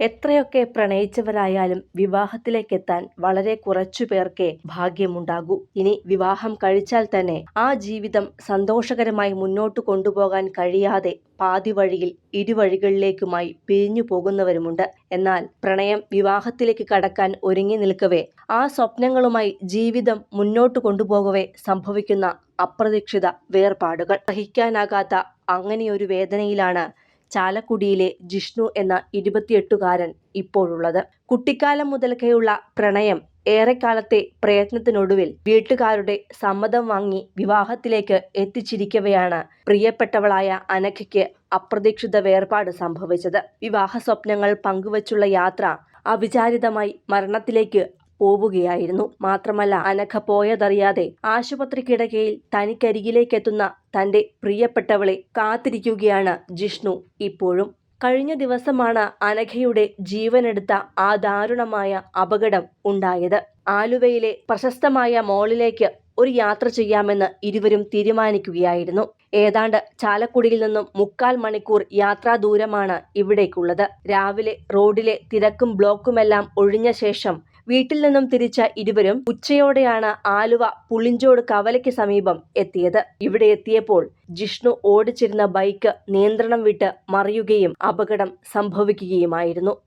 എത്രയൊക്കെ പ്രണയിച്ചവരായാലും വിവാഹത്തിലേക്കെത്താൻ വളരെ കുറച്ചു പേർക്കേ ഭാഗ്യമുണ്ടാകൂ. ഇനി വിവാഹം കഴിച്ചാൽ തന്നെ ആ ജീവിതം സന്തോഷകരമായി മുന്നോട്ടു കൊണ്ടുപോകാൻ കഴിയാതെ പാതി വഴിയിൽ ഇരുവഴികളിലേക്കുമായി പിരിഞ്ഞു പോകുന്നവരുമുണ്ട്. എന്നാൽ പ്രണയം വിവാഹത്തിലേക്ക് കടക്കാൻ ഒരുങ്ങി നിൽക്കവേ ആ സ്വപ്നങ്ങളുമായി ജീവിതം മുന്നോട്ടു കൊണ്ടുപോകവേ സംഭവിക്കുന്ന അപ്രതീക്ഷിത വേർപാടുകൾ. സഹിക്കാനാകാത്ത അങ്ങനെയൊരു വേദനയിലാണ് ചാലക്കുടിയിലെ ജിഷ്ണു എന്ന ഇരുപത്തിയെട്ടുകാരൻ ഇപ്പോഴുള്ളത്. കുട്ടിക്കാലം മുതൽക്കേയുള്ള പ്രണയം ഏറെക്കാലത്തെ പ്രയത്നത്തിനൊടുവിൽ വീട്ടുകാരുടെ സമ്മതം വാങ്ങി വിവാഹത്തിലേക്ക് എത്തിച്ചിരിക്കവെയാണ് പ്രിയപ്പെട്ടവളായ അനഘയ്ക്ക് അപ്രതീക്ഷിത വേർപാട് സംഭവിച്ചത്. വിവാഹ സ്വപ്നങ്ങൾ പങ്കുവച്ചുള്ള യാത്ര അവിചാരിതമായി മരണത്തിലേക്ക് പോവുകയായിരുന്നു. മാത്രമല്ല അനഘ പോയതറിയാതെ ആശുപത്രി കിടക്കയിൽ തനിക്കരികിലേക്കെത്തുന്ന തന്റെ പ്രിയപ്പെട്ടവളെ കാത്തിരിക്കുകയാണ് ജിഷ്ണു. ഇപ്പോഴും കഴിഞ്ഞ ദിവസമാണ് അനഘയുടെ ജീവനെടുത്ത ആ ദാരുണമായ അപകടം ഉണ്ടായത്. ആലുവയിലെ പ്രശസ്തമായ മോളിലേക്ക് ഒരു യാത്ര ചെയ്യാമെന്ന് ഇരുവരും തീരുമാനിക്കുകയായിരുന്നു. ഏതാണ്ട് ചാലക്കുടിയിൽ നിന്നും മുക്കാൽ മണിക്കൂർ യാത്രാ ദൂരമാണ് ഇവിടേക്കുള്ളത്. രാവിലെ റോഡിലെ തിരക്കും ബ്ലോക്കുമെല്ലാം ഒഴിഞ്ഞ ശേഷം വീട്ടിൽ നിന്നും തിരിച്ച ഇരുവരും ഉച്ചയോടെയാണ് ആലുവ പുളിഞ്ചോട് കവലയ്ക്ക് സമീപം എത്തിയത്. ഇവിടെ എത്തിയപ്പോൾ ജിഷ്ണു ഓടിച്ചിരുന്ന ബൈക്ക് നിയന്ത്രണം വിട്ട് മറിയുകയും അപകടം സംഭവിക്കുകയുമായിരുന്നു.